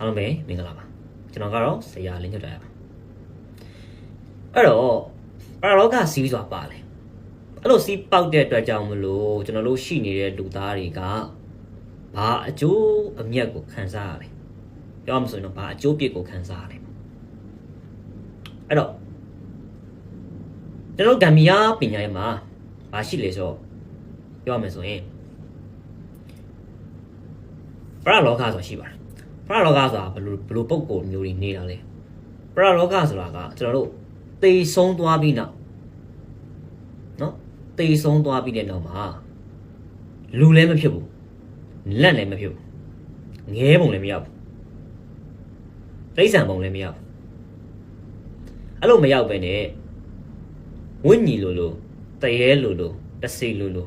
အားလုံးပဲမင်္ဂလာပါကျွန်တော်ကတော့ဆရာလင်းညွတ်တာပါအဲ့တော့ပရာလောကစီးဆိုတာပါလေအဲ့လိုစီးပေါက်တဲ့အတွက်ကြောင့်မလို့ကျွန်တော်တို့ရှိနေတဲ့လူသားတွေကဘာအကျိုးအမြတ်ကိုခံစားရလဲပြောမှဆိုရင်တော့ဘာအကျိုးပြစ်ကိုခံစားရလဲအဲ့တော့ကျွန်တော်တို့ဂမ်ဘီယာပညာရေးမှာဘာရှိလဲဆိုတော့ပြောမှဆိုရင်ပရာလောကဆိုတာရှိပါတယ် ပရလောကဆိုတာဘယ်လိုဘယ်လိုပုံကိုယ်မျိုးတွေနေတာလဲပရလောကဆိုတာကကျွန်တော်တို့တေဆုံးသွားပြီးနောက်နော်တေဆုံးသွားပြီးတဲ့နောက်မှာလူလည်းမဖြစ်ဘူးလက်လည်းမဖြစ်ဘူးငဲပုံလည်းမရဘူးတိရစ္ဆာန်ပုံလည်းမရဘူးအဲ့လိုမရောက်ပဲနဲ့ဝိညာဉ်လိုလိုတရေလိုလိုတစီလိုလို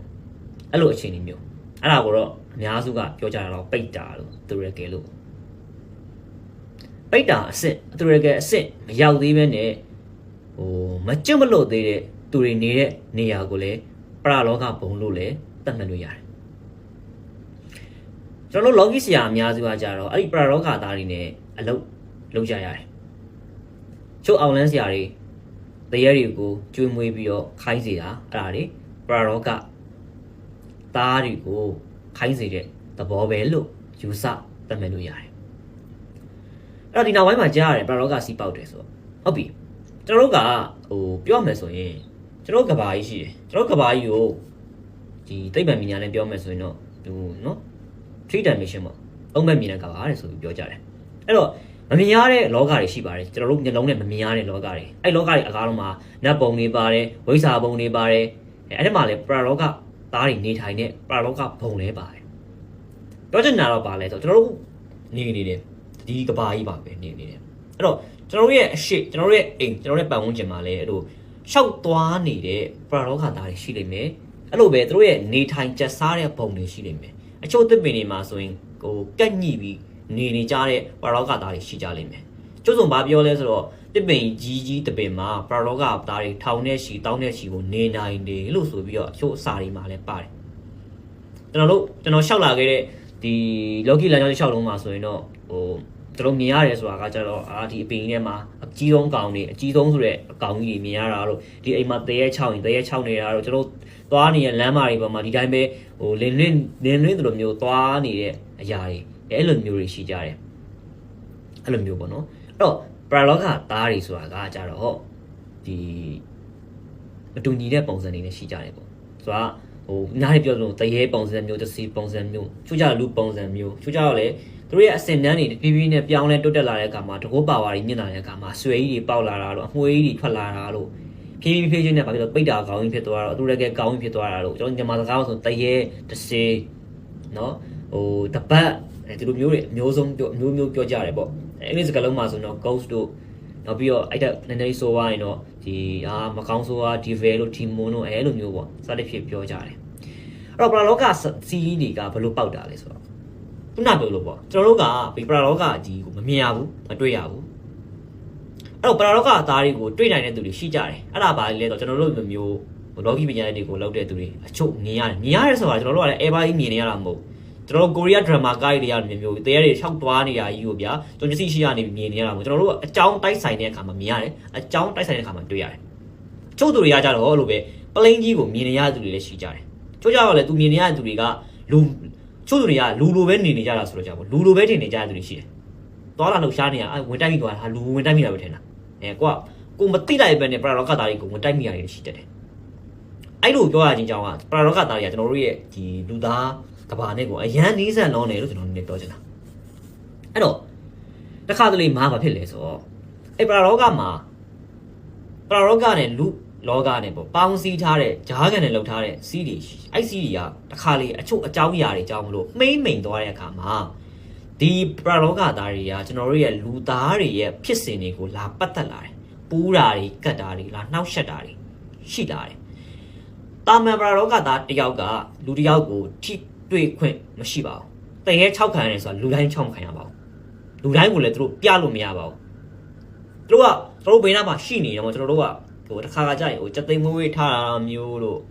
အဲ့လိုအခြေအနေမျိုးအဲ့ဒါကိုတော့အများစုကပြောကြတာတော့ပိတ်တာလို့သူရကယ်လို့ ပိတ်တာအစ်စ်သူရကအစ်စ်မရောက်သေးပဲနဲ့ဟိုမကျွတ်မလို့သေးတဲ့သူတွေနေတဲ့နေရာကိုလည်းပရလောကဘုံလို့လည်းသတ်မှတ်လို့ရတယ်ကျွန်တော်တို့လောကီဆရာအများစုကကြတော့အဲ့ဒီပရလောကသားတွေနဲ့အလုပ်လုပ်ကြရတယ်ချို့အောင်လန်းဆရာတွေတရေတွေကိုကျွေးမွေးပြီးတော့ခိုင်းစေတာအဲ့ဒါတွေပရလောကသားတွေကိုခိုင်းစေတဲ့သဘောပဲလို့ယူဆသတ်မှတ်လို့ရတယ် အဲ့တော့ဒီနောက်ပိုင်းမှာကြားရတယ်ပရာလောကစီးပေါက်တယ်ဆိုတော့ဟုတ်ပြီကျွန်တော်တို့ကဟိုပြောမယ်ဆိုရင်ကျွန်တော်ကဘာကြီးရှိတယ်ကျွန်တော်ကဘာကြီးကိုဒီသိပ္ပံပညာနဲ့ပြောမယ်ဆိုရင်တော့ဟိုနော် three dimension ပေါ့အုံးမဲ့မြင်တဲ့ကဘာတဲ့ဆိုပြီးပြောကြတယ်အဲ့တော့မမြင်ရတဲ့လောကတွေရှိပါတယ်ကျွန်တော်တို့မျက်လုံးနဲ့မမြင်ရတဲ့လောကတွေအဲ့လောကတွေအကားလုံးမှာနတ်ပုံတွေပါတယ်ဝိဇ္ဇာပုံတွေပါတယ်အဲ့အဲ့ဒီမှာလည်းပရာလောကသားတွေနေထိုင်တဲ့ပရာလောကဘုံလည်းပါတယ်ပြောချင်တာတော့ပါလဲဆိုတော့ကျွန်တော်တို့နေနေတယ် ဒီကဘာကြီးပါပဲနေနေတယ်အဲ့တော့ကျွန်တော်တို့ရဲ့အရှိကျွန်တော်တို့ရဲ့အိမ်ကျွန်တော်တို့ရဲ့ပတ်ဝန်းကျင်မှာလည်းအဲ့လိုရှောက်သွားနေတဲ့ပရာလောကသားတွေရှိလိမ့်မယ်အဲ့လိုပဲသူတို့ရဲ့နေထိုင်ကျက်စားတဲ့ပုံတွေရှိလိမ့်မယ်အချို့သစ်ပင်တွေမှာဆိုရင်ဟိုကက်ညှိပြီးနေနေကြတဲ့ပရာလောကသားတွေရှိကြလိမ့်မယ်ကျုပ်စုံဘာပြောလဲဆိုတော့သစ်ပင်ကြီးကြီးတပင်မှာပရာလောကသားတွေထောင်နဲ့ချီတောင်းနဲ့ချီကိုနေနိုင်တယ်လို့ဆိုပြီးတော့အချို့အစာတွေမှာလည်းပါတယ်ကျွန်တော်တို့ကျွန်တော်ရှောက်လာခဲ့တဲ့ဒီလော်ကီလန်ကြောင်းရှောက်လုံးမှာဆိုရင်တော့ဟို ကျွန်တော်မြင်ရတယ်ဆိုတာကကြတော့အာဒီအပင်ထဲမှာအကြီးဆုံးကောင်တွေအကြီးဆုံးဆိုတဲ့အကောင်ကြီးတွေမြင်ရတာတော့ဒီအိမ်မှာတရေ6ရင်တရေ6နေတာတော့ကျွန်တော်သွားနေတဲ့လမ်းမတွေပေါ်မှာဒီတိုင်းပဲဟိုလင်းလင်းလင်းလင်းတို့လိုမျိုးသွားနေတဲ့အရာတွေအဲ့လိုမျိုးတွေရှိကြတယ်အဲ့လိုမျိုးပေါ့နော်အဲ့တော့ပရာလောကသားတွေဆိုတာကကြတော့ဒီမတူညီတဲ့ပုံစံတွေနဲ့ရှိကြတယ်ပေါ့ဆိုတာဟိုနားရပြောလို့တရေပုံစံမျိုးတစ်စီပုံစံမျိုးချို့ကြလူပုံစံမျိုးချို့ကြတော့လေ သူတို့ရဲ့အစင်တန်းတွေဖြည်းဖြည်းနဲ့ပြောင်းလဲတိုးတက်လာတဲ့အခါမှာတကောပါဝါတွေမြင့်လာတဲ့အခါမှာဆွဲကြီးတွေပေါက်လာတာလို့အမွှေးကြီးတွေထွက်လာတာလို့ဖြည်းဖြည်းဖြည်းချင်းနဲ့ဘာဖြစ်လို့ပိတ်တာကောင်းကြီးဖြစ်သွားတော့သူတို့လည်းကောင်းကြီးဖြစ်သွားတာလို့ကျွန်တော်ညီမစကားဆိုတရေတစေနော်ဟိုတပတ်အဲဒီလိုမျိုးတွေအမျိုးဆုံးပြောအမျိုးမျိုးပြောကြတယ်ပေါ့အင်္ဂလိပ်စကားလုံးမှာဆိုတော့ ghost တို့နောက်ပြီးတော့အဲ့ဒါနည်းနည်းဆိုးသွားရင်တော့ဒီအာမကောင်းဆိုးသွား devil လို့ demon လို့အဲလိုမျိုးပေါ့စသဖြင့်ပြောကြတယ်အဲ့တော့ပရာလောကစီးတွေကဘယ်လိုပေါက်တာလဲဆိုတော့ ခုနပြောလို့ပေါ့ကျွန်တော်တို့ကဒီပရာလောကအကြီးကိုမမြင်ရဘူးမတွေ့ရဘူးအဲ့တော့ပရာလောကအသားတွေကိုတွေ့နိုင်တဲ့သူတွေရှိကြတယ်အဲ့ဒါပါလေတော့ကျွန်တော်တို့လိုမျိုးလောကီပညာတွေကိုလောက်တဲ့သူတွေအချို့မြင်ရတယ်မြင်ရတယ်ဆိုတာကျွန်တော်တို့ကလည်း ever ကြီးမြင်နေရတာမဟုတ်ကျွန်တော်တို့ကိုရီးယားဒရမာကိုက်တွေရတယ်မျိုးတရေတွေ၆သွားနေရကြီးကိုဗျာကျွန်တော်စီရှိရနေမြင်နေရတာမဟုတ်ကျွန်တော်တို့ကအကြောင်းတိုက်ဆိုင်တဲ့အခါမှာမြင်ရတယ်အကြောင်းတိုက်ဆိုင်တဲ့အခါမှာတွေ့ရတယ်ချို့သူတွေကကြတော့အဲ့လိုပဲပလိန်ကြီးကိုမြင်နေရတဲ့သူတွေလည်းရှိကြတယ်ချို့ကြတော့လေသူမြင်နေရတဲ့သူတွေကလူ ချို့သူတွေကလူလိုပဲနေနေကြတာဆိုတော့ကြာပေါ့လူလိုပဲထင်နေကြတဲ့သူတွေရှိတယ်။သွားလာလှုပ်ရှားနေရအဲဝင်တိုက်မိသွားတာဟာလူဝင်တိုက်မိတာပဲထင်တာ။အဲကွာကိုမသိလိုက်ပဲနဲ့ပရာလောကသားတွေကိုဝင်တိုက်မိရတယ်ရှိတတ်တယ်။အဲ့လိုပြောရခြင်းကြောင့်ကပရာလောကသားတွေကကျွန်တော်တို့ရဲ့ဒီလူသားကဘာနဲ့ကိုအရန်နီးစပ်လုံးတယ်လို့ကျွန်တော်နေပြောချင်တာ။အဲ့တော့တစ်ခါတလေမားဘာဖြစ်လဲဆိုတော့အဲ့ပရာလောကမှာပရာလောကနဲ့လူ လောကနဲ့ပေါ့ပေါင်းစည်းထားတဲ့ဂျားကန်နဲ့လှုပ်ထားတဲ့စီးတွေရှိအဲ့စီးတွေကတစ်ခါလေအချို့အကြောင်းအရာတွေကြောင်းမလို့မိမ့်မိန်သွားတဲ့အခါမှာဒီပရလောကသားတွေကကျွန်တော်တို့ရဲ့လူသားတွေရဲ့ဖြစ်စဉ်တွေကိုလာပတ်သက်လာတယ်ပူးတာတွေကတ်တာတွေလာနှောက်ယှက်တာတွေရှိလာတယ်တာမန်ပရလောကသားတယောက်ကလူတယောက်ကိုထိတွေ့ခွင့်မရှိပါဘူးတရေ6ခံရတယ်ဆိုတာလူတိုင်း6မခံရပါဘူးလူတိုင်းကိုလည်းသူတို့ပြလို့မရပါဘူးသူတို့ကသူတို့ဘေးနားမှာရှိနေတယ်မို့ကျွန်တော်တို့က ဟိုတစ်ခါကကြာရင်ဟိုစက်သိမ်းမွေးဝေးထားတာမျိုးလို့ဟ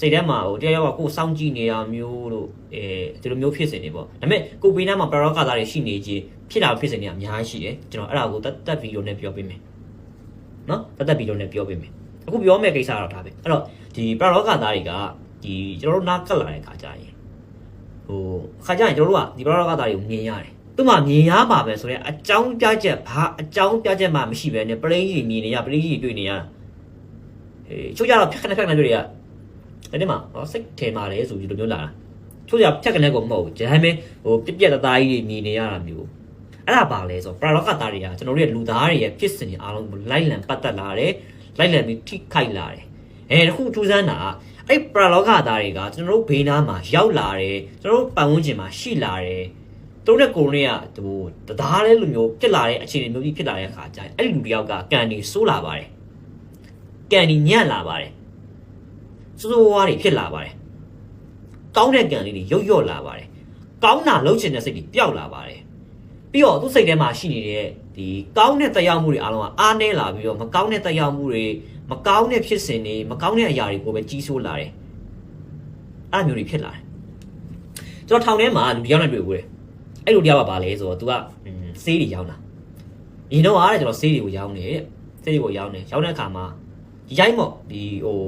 စိတ်ထဲမှာဟိုတရားရောက်ကကိုယ်စောင့်ကြည့်နေတာမျိုးလို့အဲဒီလိုမျိုးဖြစ်စဉ်တွေပေါ့ဒါပေမဲ့ကိုယ်ဘေးနားမှာပရောကသားတွေရှိနေခြင်းဖြစ်တာဖြစ်စဉ်တွေအများကြီးရှိတယ်ကျွန်တော်အဲ့ဒါကိုတက်တက်ဗီဒီယိုနဲ့ပြောပေးမယ်နော်တက်တက်ဗီဒီယိုနဲ့ပြောပေးမယ်အခုပြောမယ့်ကိစ္စတော့ဒါပဲအဲ့တော့ဒီပရောကသားတွေကဒီကျွန်တော်တို့နားကပ်လာတဲ့ခါကျရင်ဟိုခါကျရင်ကျွန်တော်တို့ကဒီပရောကသားတွေကိုမြင်ရတယ်သူမှမြင်ရပါပဲဆိုတော့အကြောင်းပြချက်ဘာအကြောင်းပြချက်မှမရှိပဲနဲ့ပရိကြီးမြင်နေရပရိကြီးတွေ့နေရတာအေး ချို့ကြတော့ဖြတ်ခနဲ့ဖြတ်ခနဲ့တွေ့ရအဲ့ဒီမှာဟောစိတ်ထဲမှာလဲဆိုပြီးလိုမျိုးလာတာချို့ကြဖြတ်ကနေကိုမဟုတ်ဘူးဒါပေမဲ့ဟိုပြက်ပြက်တသားကြီးတွေမြင်နေရတာမျိုးအဲ့ဒါပါလဲဆိုပရာလောကသားတွေကကျွန်တော်တို့ရဲ့လူသားတွေရဲ့ဖြစ်စဉ်တွေအားလုံးကိုလိုက်လံပတ်သက်လာတယ်လိုက်လံပြီးထိခိုက်လာတယ်အဲတခုထူးဆန်းတာအဲ့ပရာလောကသားတွေကကျွန်တော်တို့ဘေးနားမှာရောက်လာတယ်ကျွန်တော်တို့ပတ်ဝန်းကျင်မှာရှိလာတယ်တို့တဲ့ကိုရိုကဟိုတသားတဲ့လူမျိုးဖြစ်လာတဲ့အခြေအနေမျိုးကြီးဖြစ်လာတဲ့အခါကျရင်အဲ့ဒီလူတယောက်ကကန်ဒီဆိုးလာပါတယ် ကန်ဒီညံ့လာပါတယ်စိုးစိုးဝါးတွေဖြစ်လာပါတယ်။ကောင်းတဲ့ကံလေးတွေရုပ်ရော့လာပါတယ်။ကောင်းတာလှုပ်ချင်တဲ့စိတ်တွေပျောက်လာပါတယ်။ပြီးတော့သူ့စိတ်ထဲမှာရှိနေတဲ့ဒီကောင်းတဲ့တရားမှုတွေအားလုံးကအားနည်းလာပြီးတော့မကောင်းတဲ့တရားမှုတွေမကောင်းတဲ့ဖြစ်စဉ်တွေမကောင်းတဲ့အရာတွေကိုပဲကြီးစိုးလာတယ်။အဲ့လိုမျိုးတွေဖြစ်လာတယ်။ကျွန်တော်ထောင်ထဲမှာလူတစ်ယောက်နဲ့တွေ့ဘူးလေ။အဲ့လူတစ်ယောက်ကဘာလဲဆိုတော့ तू ကဆေးတွေရောင်းတာ။ရင်တော့အားတဲ့ကျွန်တော်ဆေးတွေကိုရောင်းတယ်တဲ့။ဆေးတွေကိုရောင်းတယ်။ရောင်းတဲ့အခါမှာ ဒီတိုင်းပေါ့ဒီဟို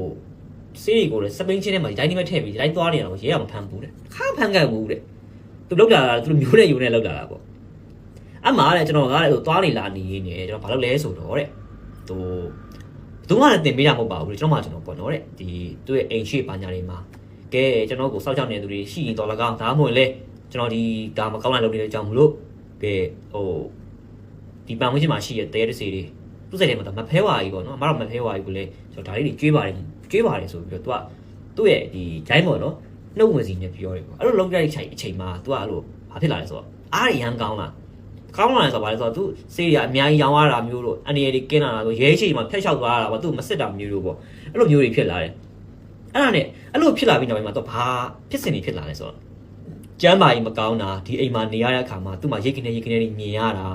စေးတွေကိုလည်းစပိန်ချင်းထဲမှာဒီတိုင်းဒီမဲ့ထည့်ပြီးဒီတိုင်းသွားနေတာကိုရဲရမဖမ်းဘူးတဲ့ခါဖမ်းခဲ့ဘူးတဲ့သူလောက်တာသူမျိုးနဲ့ယူနဲ့လောက်တာလားပေါ့အမှလည်းကျွန်တော်ကလည်းဟိုသွားနေလာနေရင်းနေကျွန်တော်ဘာလုပ်လဲဆိုတော့တဲ့သူဘယ်သူမှလည်းတင်ပေးတာမဟုတ်ပါဘူးလေကျွန်တော်မှကျွန်တော်ပေါ့နော်တဲ့ဒီသူ့ရဲ့အိမ်ရှိပါညာတွေမှာကဲကျွန်တော်ကိုစောက်ချောက်နေတဲ့သူတွေရှိရင်တော်လကောင်းဒါမှမဟုတ်လေကျွန်တော်ဒီဒါမကောင်းလာလုပ်နေတဲ့အကြောင်းမလို့ကဲဟိုဒီပန်ဝင်းချင်းမှာရှိတဲ့တဲရစီတွေ သူ့စိတ်ထဲမှာတော့မဖဲဝါကြီးပေါ့နော်အမတော့မဖဲဝါကြီးကိုလည်းကျွန်တော်ဒါလေးတွေကြွေးပါတယ်ကြွေးပါတယ်ဆိုပြီးတော့သူကသူ့ရဲ့ဒီဂျိုင်းပေါ့နော်နှုတ်ဝင်စီနဲ့ပြောတယ်ပေါ့အဲ့လိုလုံးကြိုက်ချိန်အချိန်မှာသူကအဲ့လိုဘာဖြစ်လာလဲဆိုတော့အားရရန်ကောင်းလားကောင်းလာတယ်ဆိုတော့ဗါလဲဆိုတော့သူစေးရအများကြီးရောင်းရတာမျိုးတို့အန်ဒီရတွေကင်းလာတာတို့ရဲချိန်မှာဖျက်လျှောက်သွားတာပေါ့သူမစစ်တာမျိုးတို့ပေါ့အဲ့လိုမျိုးတွေဖြစ်လာတယ်အဲ့ဒါနဲ့အဲ့လိုဖြစ်လာပြီးနောက်ပိုင်းမှာတော့ဘာဖြစ်စဉ်တွေဖြစ်လာလဲဆိုတော့ကျမ်းမာကြီးမကောင်းတာဒီအိမ်မှာနေရတဲ့အခါမှာသူ့မှာရိတ်ကနေရိတ်ကနေနေမြင်ရတာ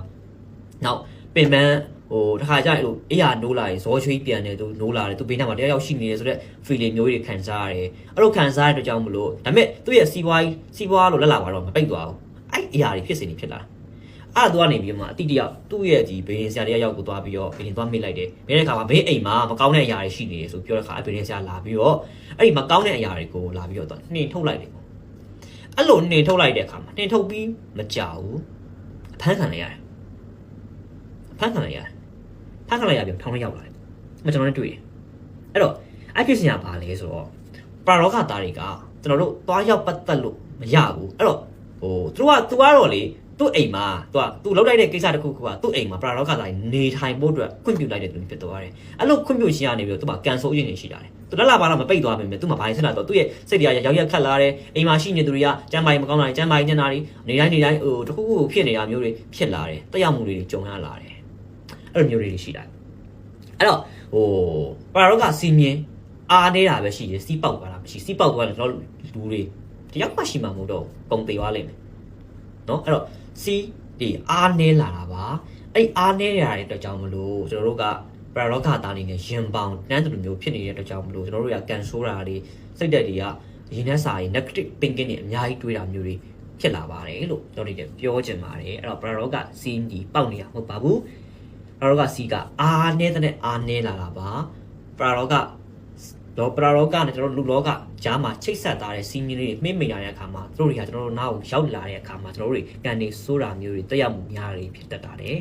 နောက်ပင်ပန်း ဟိုတခါကျအဲ့လိုအေးရနိုးလာရင်ဇောချွေးပြန်တယ်သူနိုးလာတယ်သူဘေးနားမှာတယောက်ယောက်ရှိနေတယ်ဆိုတော့ feeling မျိုးတွေခံစားရတယ်အဲ့လိုခံစားရတဲ့အတွက်ကြောင့်မလို့ဒါပေမဲ့သူ့ရဲ့စီးပွားစီးပွားလို့လက်လာသွားတော့မပိတ်သွားဘူးအဲ့အရာတွေဖြစ်နေဖြစ်လာအဲ့ဒါသွားနေပြီးမှအတိတယောက်သူ့ရဲ့ဒီဘေးရင်ဆရာတယောက်ကိုသွားပြီးတော့ဘေးရင်သွားမိလိုက်တယ်မိတဲ့ခါမှာဘေးအိမ်မှာမကောင်းတဲ့အရာတွေရှိနေတယ်ဆိုပြောတဲ့ခါအဘေးရင်ဆရာလာပြီးတော့အဲ့ဒီမကောင်းတဲ့အရာတွေကိုလာပြီးတော့နှင်ထုတ်လိုက်တယ်အဲ့လိုနှင်ထုတ်လိုက်တဲ့အခါမှာနှင်ထုတ်ပြီးမကြောက်ဘူးဖမ်းခံလိုက်ရတယ်ဖမ်းခံလိုက်ရတယ် ဖမ်းခလိုက်ရပြန်ထောင်းလိုက်ရောက်လာတယ်။မကျွန်တော်နဲ့တွေ့တယ်။အဲ့တော့အဲ့ဖြစ်စဉ်ကဘာလဲဆိုတော့ပရာရောဂသားတွေကကျွန်တော်တို့သွားရောက်ပတ်သက်လို့မရဘူး။အဲ့တော့ဟိုသူကသူကတော့လေသူ့အိမ်မှာသူကသူလောက်လိုက်တဲ့ကိစ္စတစ်ခုခုကသူ့အိမ်မှာပရာရောဂသားတွေနေထိုင်ဖို့အတွက်ခွင့်ပြုလိုက်တဲ့သူဖြစ်သွားတယ်။အဲ့လိုခွင့်ပြုရှင်ရနေပြီးတော့သူကကန်ဆိုးရင်းနေရှိတာတယ်။သူလက်လာပါတော့မပိတ်သွားပါမယ်။သူမှဘာရင်ဆက်လာတော့သူ့ရဲ့စိတ်တွေကရောက်ရက်ခတ်လာတယ်။အိမ်မှာရှိနေသူတွေကကျမ်းမာရေးမကောင်းတာကျမ်းမာရေးညံ့တာတွေနေတိုင်းနေတိုင်းဟိုတခုခုဖြစ်နေတာမျိုးတွေဖြစ်လာတယ်။တက်ရောက်မှုတွေကြုံရလာတယ်။ အဲ့လိုမျိုးတွေရှိလာတယ်။အဲ့တော့ဟိုပါရောကစီမြင်အားနေတာပဲရှိတယ်စီးပေါက်သွားတာမရှိစီးပေါက်သွားတယ်တော့လူတွေတယောက်မှရှိမှာမဟုတ်တော့ပုံသေးသွားလိမ့်မယ်เนาะအဲ့တော့စီးဒီအားနေလာတာပါအဲ့အားနေရတဲ့အတွက်ကြောင့်မလို့ကျွန်တော်တို့ကပရာရောဂါသားနေနဲ့ရင်ပေါင်တန်းတူမျိုးဖြစ်နေတဲ့အတွက်ကြောင့်မလို့ကျွန်တော်တို့ကကန်ဆိုးတာတွေစိတ်ဓာတ်တွေကရင်းနှက်စာတွေ negative thinking တွေအများကြီးတွေးတာမျိုးတွေဖြစ်လာပါတယ်လို့ကျွန်တော်တို့ပြောချင်ပါတယ်အဲ့တော့ပရာရောဂါစီးဒီပေါက်နေတာမဟုတ်ပါဘူး ပရာရောဂစီကအားနေတဲ့အားနေလာတာပါပရာရောဂတော့ပရာရောဂနဲ့ကျွန်တော်တို့လူလောကဂျားမှာချိတ်ဆက်ထားတဲ့စီးမင်းလေးတွေမှိမ့်မိန်လာတဲ့အခါမှာတို့တွေကကျွန်တော်တို့နားကိုရောက်လာတဲ့အခါမှာကျွန်တော်တို့တွေကန်နေစိုးတာမျိုးတွေတက်ရောက်မှုများတွေဖြစ်တတ်တာတယ်